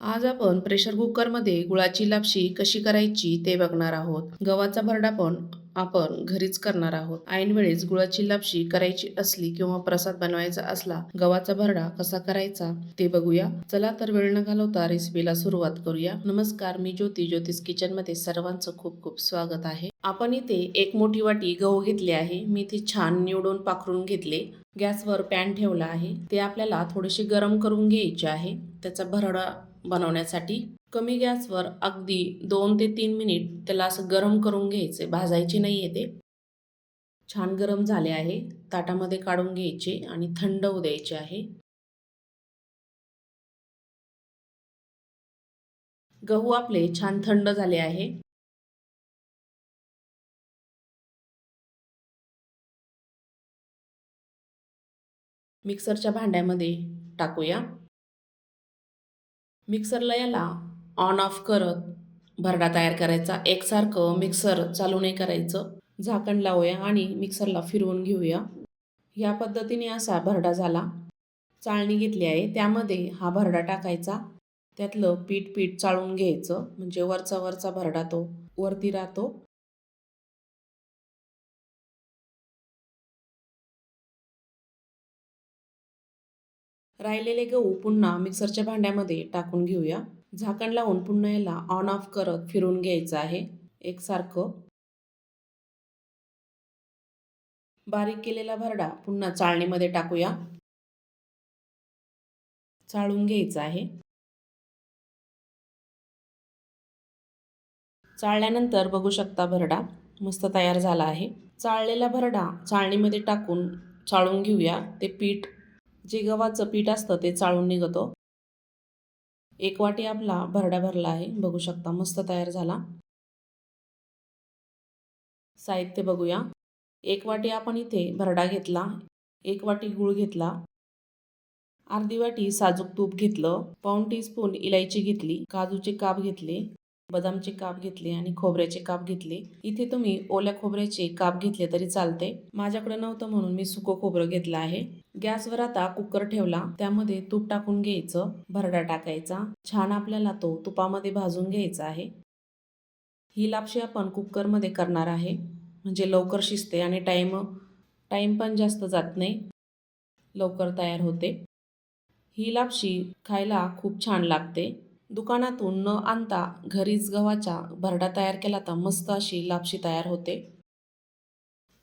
आज आपण प्रेशर कुकरमध्ये गुळाची लापशी कशी करायची ते बघणार आहोत. गव्हाचा भरडा पण आपण घरीच करणार आहोत. ऐन वेळेस गुळाची लापशी करायची असली किंवा प्रसाद बनवायचा असला गव्हाचा भरडा कसा करायचा ते बघूया. चला तर वेळ न घालवता रेसिपीला सुरुवात करूया. नमस्कार मी ज्योती. ज्योतिष किचनमध्ये सर्वांचं खूप खूप स्वागत आहे. आपण इथे एक मोठी वाटी गहू घेतले आहे. मी ते छान निवडून पाखरून घेतले. गॅसवर पॅन ठेवला आहे. ते आपल्याला थोडेसे गरम करून घ्यायचे आहे. त्याचा भरडा बनवण्यासाठी. कमी गॅसवर अगदी दोन ते तीन मिनिट त्याला असं गरम करून घ्यायचे. भाजायचे नाही आहे ते. छान गरम झाले आहे. ताटामध्ये काढून घ्यायचे आणि थंड होऊ द्यायचे आहे. गहू आपले छान थंड झाले आहे. मिक्सरच्या भांड्यामध्ये टाकूया. मिक्सरला याला ऑन ऑफ करत भरडा तयार करायचा. एकसारखं मिक्सर चालू नाही करायचं. झाकण लावूया आणि मिक्सरला फिरवून घेऊया. या पद्धतीने असा भरडा झाला. चाळणी घेतली आहे. त्यामध्ये हा भरडा टाकायचा. त्यातलं पीठ पीठ चाळून घ्यायचं. म्हणजे वरचा वरचा भरडा तो वरती राहतो. राहिलेले गहू पुन्हा मिक्सरच्या भांड्यामध्ये टाकून घेऊया. झाकण लावून पुन्हा याला ऑन ऑफ करत फिरून घ्यायचं आहे. एकसारखं. बारीक केलेला भरडा पुन्हा चाळणीमध्ये टाकूया. चाळून घ्यायचं आहे. चाळल्यानंतर बघू शकता भरडा मस्त तयार झाला आहे. चाळलेला भरडा चाळणीमध्ये टाकून चाळून घेऊया. ते पीठ जे गव्हाचं पीठ असतं ते चाळून निघतो. एक वाटी आपला भरडा भरला आहे. बघू शकता मस्त तयार झाला. साहित्य बघूया. एक वाटी आपण इथे भरडा घेतला. एक वाटी गूळ घेतला. अर्धी वाटी साजूक तूप घेतलं. पाऊण टीस्पून इलायची घेतली. काजूचे काप घेतले. बदामचे काप घेतले आणि खोबऱ्याचे काप घेतले. इथे तुम्ही ओल्या खोबऱ्याचे काप घेतले तरी चालते. माझ्याकडे नव्हतं म्हणून मी सुकं खोबरं घेतलं आहे. गॅसवर आता कुकर ठेवला. त्यामध्ये तूप टाकून घ्यायचं. भरडा टाकायचा. छान आपल्याला तो तुपामध्ये भाजून घ्यायचा आहे. ही लापशी आपण कुकरमध्ये करणार आहे. म्हणजे लवकर शिजते आणि टाईम टाईम पण जास्त जात नाही. लवकर तयार होते. ही लापशी खायला खूप छान लागते. दुकानातून न आणता घरीच गव्हाच्या भरडा तयार केला तर मस्त अशी लापशी तयार होते.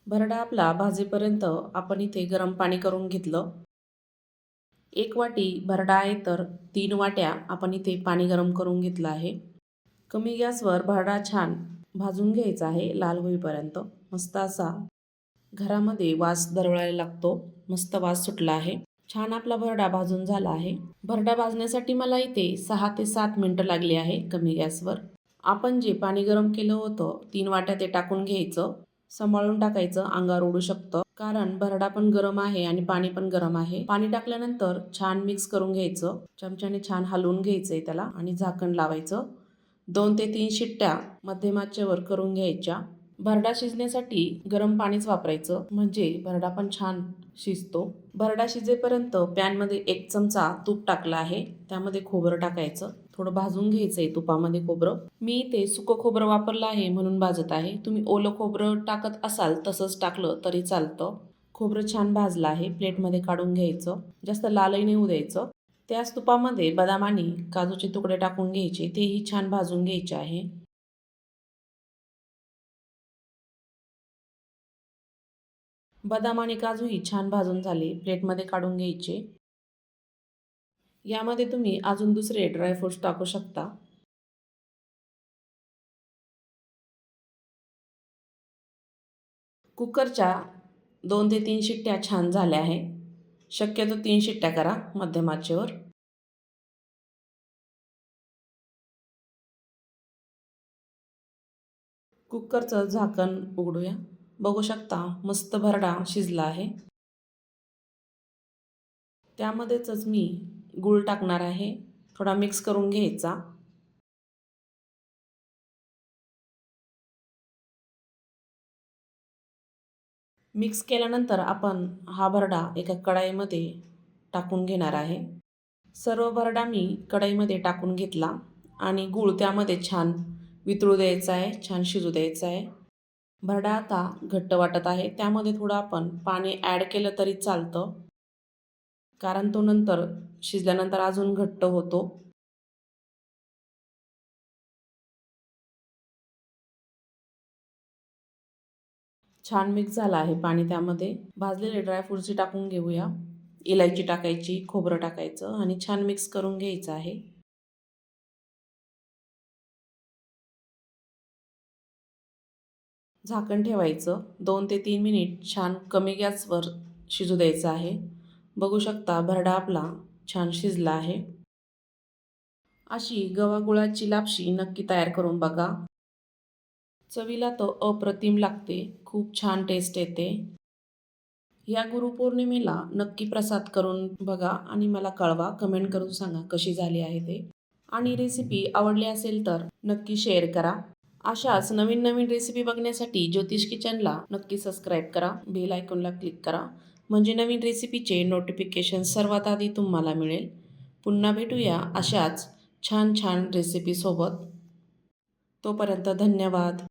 भरडा आपला भाजेपर्यंत आपण इथे गरम पाणी करून घेतलं. एक वाटी भरडा आहे तर तीन वाट्या आपण इथे पाणी गरम करून घेतलं आहे. कमी गॅसवर भरडा छान भाजून घ्यायचा आहे लाल होईपर्यंत. मस्त असा घरामध्ये वास दरवळायला लागतो. मस्त वास सुटला आहे. छान आपला भरडा भाजून झाला आहे. भरडा भाजण्यासाठी मला इथे सहा ते सात मिनटं लागली आहे कमी गॅसवर. आपण जे पाणी गरम केलं होतं तीन वाट्या ते टाकून घ्यायचं. सांभाळून टाकायचं अंगावर उडू शकतं. कारण भरडा पण गरम आहे आणि पाणी पण गरम आहे. पाणी टाकल्यानंतर छान मिक्स करून घ्यायचं. चमच्याने छान हलवून घ्यायचंय त्याला आणि झाकण लावायचं. दोन ते तीन शिट्ट्या मध्यमाच्यावर करून घ्यायच्या. भरडा शिजण्यासाठी गरम पाणीच वापरायचं. म्हणजे भरडा पण छान शिजतो. भरडा शिजेपर्यंत पॅनमध्ये एक चमचा तूप टाकला आहे. त्यामध्ये खोबरं टाकायचं. थोडं भाजून घ्यायचं आहे तुपामध्ये खोबरं. मी ते सुकं खोबरं वापरलं आहे म्हणून भाजत आहे. तुम्ही ओलं खोबरं टाकत असाल तसंच टाकलं तरी चालतं. खोबरं छान भाजलं आहे. प्लेटमध्ये काढून घ्यायचं. जास्त लालही नाही द्यायचं. त्याच तुपामध्ये बदाम आणि काजूचे तुकडे टाकून घ्यायचे. तेही छान भाजून घ्यायचे आहे. बदाम आणि काजूही छान भाजून झाले. प्लेटमध्ये काढून घ्यायचे. यामध्ये तुम्ही अजून दुसरे ड्रायफ्रूट्स टाकू शकता. कुकरच्या दोन ते तीन शिट्ट्या छान झाल्या आहे. शक्यतो तीन शिट्ट्या करा मध्यम आचेवर कुकरचं झाकण उघडूया. बघू शकता मस्त भरडा शिजला आहे. त्यामध्येच मी गूळ टाकणार आहे. थोडा मिक्स करून घ्यायचा. मिक्स केल्यानंतर आपण हा भरडा एका कढाईमध्ये टाकून घेणार आहे. सर्व भरडा मी कढाईमध्ये टाकून घेतला आणि गूळ त्यामध्ये छान वितळू द्यायचा आहे छान शिजू द्यायचा आहे. भरडा आता घट्ट वाटत आहे. त्यामध्ये थोडं आपण पाणी ॲड केलं तरी चालतं. कारण तो नंतर शिजल्यानंतर अजून घट्ट होतो. छान मिक्स झाला आहे पाणी त्यामध्ये. भाजलेले ड्रायफ्रूटची टाकून घेऊया. इलायची टाकायची खोबरं टाकायचं आणि छान मिक्स करून घ्यायचं आहे. झाकण ठेवायचं. दोन ते तीन मिनिट छान कमी गॅसवर शिजू द्यायचं आहे. बघू शकता भरडा आपला छान शिजला आहे. अशी गव्हागुळाची लापशी नक्की तयार करून बघा. चवीला तो अप्रतिम लागते. खूप छान टेस्ट येते. या गुरुपौर्णिमेला नक्की प्रसाद करून बघा आणि मला कळवा. कमेंट करून सांगा कशी झाली आहे ते. आणि रेसिपी आवडली असेल तर नक्की शेअर करा. अशाच नवीन नवीन रेसिपी बघण्यासाठी ज्योतिष किचनला नक्की सबस्क्राईब करा बेल आयकॉनला क्लिक करा. म्हणजे नवीन रेसिपीचे नोटिफिकेशन सर्वात आधी तुम्हाला मिळेल. पुन्हा भेटूया अशाच छान छान रेसिपीसोबत तोपर्यंत धन्यवाद.